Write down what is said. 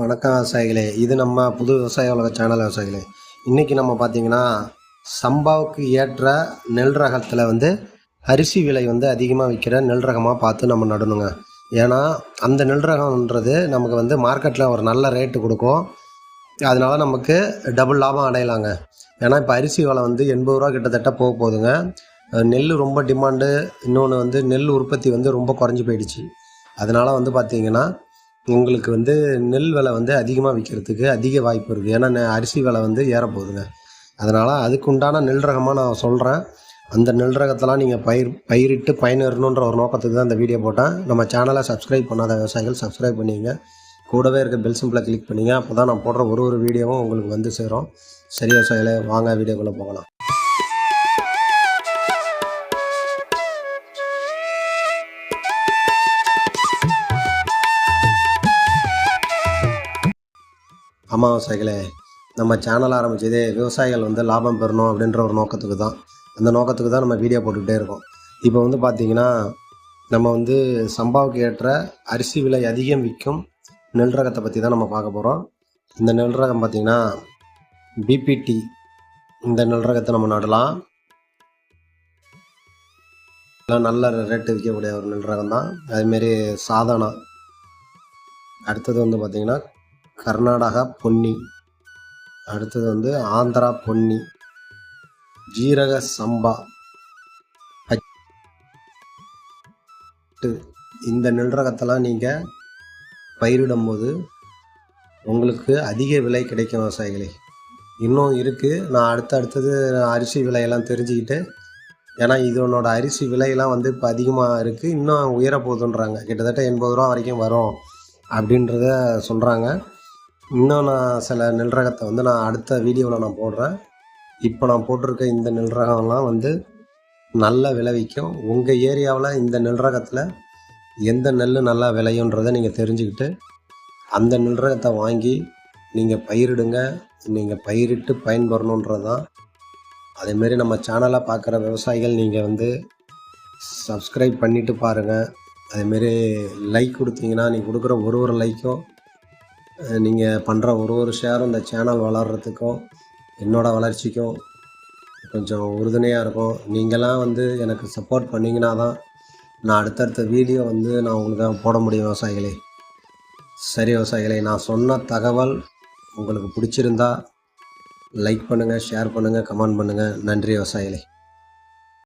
வணக்கம் விவசாயிகளே. இது நம்ம புது விவசாய உலக சேனல் விவசாயிகளே. இன்றைக்கி நம்ம பார்த்தீங்கன்னா சம்பாவுக்கு ஏற்ற நெல் ரகத்தில் வந்து அரிசி விலை வந்து அதிகமாக விற்கிற நெல் ரகமாக பார்த்து நம்ம நடணுங்க. ஏன்னா அந்த நெல் ரகம்ன்றது நமக்கு வந்து மார்க்கெட்டில் ஒரு நல்ல ரேட்டு கொடுக்கும். அதனால நமக்கு டபுள் லாபம் அடையலாங்க. ஏன்னா இப்போ அரிசி விலை வந்து எண்பது ரூபா கிட்டத்தட்ட போக போகுதுங்க. நெல் ரொம்ப டிமாண்டு இன்னொன்று வந்து நெல் உற்பத்தி வந்து ரொம்ப குறைஞ்சி போயிடுச்சு. அதனால் வந்து பார்த்திங்கன்னா உங்களுக்கு வந்து நெல் விலை வந்து அதிகமாக விற்கிறதுக்கு அதிக வாய்ப்பு இருக்குது ஏன்னா அரிசி விலை வந்து ஏறப்போகுதுங்க. அதனால் அதுக்கு உண்டான நெல் ரகமாக நான் சொல்கிறேன் அந்த நெல் ரகத்தெல்லாம் நீங்கள் பயிர் பயிரிட்டு பயனறணுன்ற ஒரு நோக்கத்துக்கு தான் இந்த வீடியோ போட்டேன். நம்ம சேனலை சப்ஸ்கிரைப் பண்ணாத விவசாயிகள் சப்ஸ்கிரைப் பண்ணிங்க. கூடவே இருக்க பெல் சிம்பிளை கிளிக் பண்ணிங்க. அப்போ தான் நான் போடுற ஒரு ஒரு வீடியோவும் உங்களுக்கு வந்து சேரும். சரி விவசாயிகளே வாங்க வீடியோக்குள்ளே போகலாம். அமாவாசைகளே நம்ம சேனல் ஆரம்பித்தது விவசாயிகள் வந்து லாபம் பெறணும் அப்படின்ற ஒரு நோக்கத்துக்கு தான். அந்த நோக்கத்துக்கு தான் நம்ம வீடியோ போட்டுக்கிட்டே இருக்கோம். இப்போ வந்து பார்த்திங்கன்னா நம்ம வந்து சம்பாவுக்கு ஏற்ற அரிசி விலை அதிகம் விற்கும் நெல் ரகத்தை பற்றி தான் நம்ம பார்க்க போகிறோம் இந்த நெல் ரகம் பார்த்திங்கன்னா பிபிடி இந்த நெல் ரகத்தை நம்ம நடலாம். நல்ல ரேட்டு விற்கக்கூடிய ஒரு நெல் ரகம் தான் அதுமாரி சாதனா. அடுத்தது வந்து பார்த்திங்கன்னா கர்நாடகா பொன்னி. அடுத்தது வந்து ஆந்திரா பொன்னி. ஜீரக சம்பா. பட்டு இந்த நெல் ரகத்தெல்லாம் நீங்கள் பயிரிடும்போது உங்களுக்கு அதிக விலை கிடைக்கும் விவசாயிகளே. இன்னும் இருக்குது நான் அடுத்த அடுத்தது அரிசி விலையெல்லாம் தெரிஞ்சுக்கிட்டு ஏன்னா இதனோட அரிசி விலையெல்லாம் வந்து இப்போ அதிகமாக இருக்குது இன்னும் உயரப்போகுதுன்றாங்க கிட்டத்தட்ட எண்பது ரூபா வரைக்கும் வரும் அப்படின்றத சொல்கிறாங்க இன்னும் நான் சில நெல் ரகத்தை வந்து நான் அடுத்த வீடியோவில் நான் போடுறேன். இப்போ நான் போட்டிருக்க இந்த நெல் ரகம்லாம் வந்து நல்லா விளைவிக்கும் உங்கள் ஏரியாவில் இந்த நெல் ரகத்தில் எந்த நெல் நல்லா விளையுன்றதை நீங்கள் தெரிஞ்சுக்கிட்டு அந்த நெல் ரகத்தை வாங்கி நீங்கள் பயிரிடுங்க. நீங்கள் பயிரிட்டு பயன்பெறணுன்றது தான். அதேமாரி நம்ம சேனலை பார்க்குற விவசாயிகள் நீங்கள் வந்து சப்ஸ்கிரைப் பண்ணிவிட்டு பாருங்கள் அதேமாரி லைக் கொடுத்தீங்கன்னா நீங்கள் கொடுக்குற ஒரு ஒரு லைக்கும் நீங்கள் பண்ணுற ஒரு ஒரு ஷேரும் இந்த சேனல் வளர்கிறதுக்கும் என்னோடய வளர்ச்சிக்கும் கொஞ்சம் உறுதுணையாக இருக்கும். நீங்களாம் வந்து எனக்கு சப்போர்ட் பண்ணிங்கன்னா தான் நான் அடுத்தடுத்த வீடியோ வந்து நான் உங்களுக்கு போட முடியும் விவசாயிகளே. சரி விவசாயிகளே நான் சொன்ன தகவல் உங்களுக்கு பிடிச்சிருந்தா லைக் பண்ணுங்கள் ஷேர் பண்ணுங்கள் கமெண்ட் பண்ணுங்கள் நன்றி விவசாயிகளே.